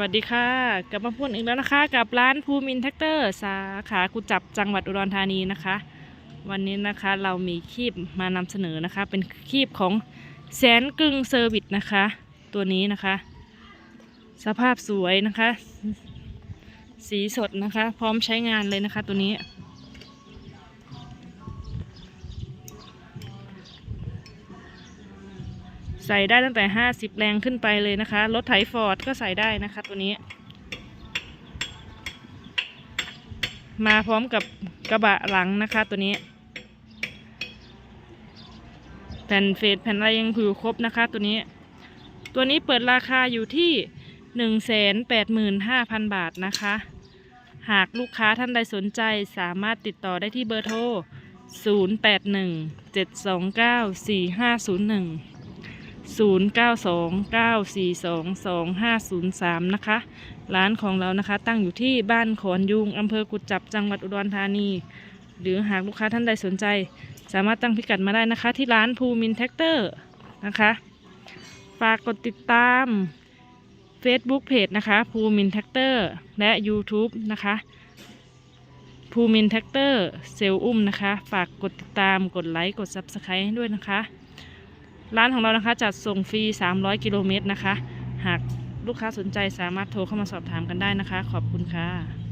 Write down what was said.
วัสดีค่ะ กลับมาพูดอีกแล้วนะคะ กับร้านภูมินแท็กเตอร์สาขากุจับจังหวัดอุดรธานีนะคะ วันนี้นะคะเรามีคลิปมานำเสนอนะคะ เป็นคลิปของแสนกึ่งเซอร์วิสนะคะ ตัวนี้นะคะ สภาพสวยนะคะ สีสดนะคะ พร้อมใช้งานเลยนะคะตัวนี้ ใส่ได้ตั้งแต่50แรงขึ้นไปเลยนะคะ รถไถฟอร์ดก็ใส่ได้นะคะตัวนี้ มาพร้อมกับกระบะหลังนะคะตัวนี้ แผ่นเฟสแผ่นอะไรยังอยู่ครบนะคะตัวนี้ ตัวนี้เปิดราคาอยู่ที่185,000บาทนะคะ หากลูกค้าท่านใดสนใจสามารถติดต่อได้ที่เบอร์โทร 0817294501 0929422503 นะคะ ร้านของเรานะคะ ตั้งอยู่ที่บ้านขอนยุงอำเภอกุดจับจังหวัดอุดรธานี หรือหากลูกค้าท่านใดสนใจ สามารถตั้งพิกัดมาได้นะคะ ที่ร้านภูมินแท็กเตอร์นะคะ ฝากกดติดตาม Facebook Page นะคะภูมินแท็กเตอร์และ YouTube นะคะภูมินแท็กเตอร์เซลอุ้มนะคะ ฝากกดติดตามกดไลค์กด Subscribe ให้ด้วยนะคะ ร้านของเรานะคะ จัดส่งฟรี 300 กิโลเมตรนะคะ หากลูกค้าสนใจสามารถโทรเข้ามาสอบถามกันได้นะคะ ขอบคุณค่ะ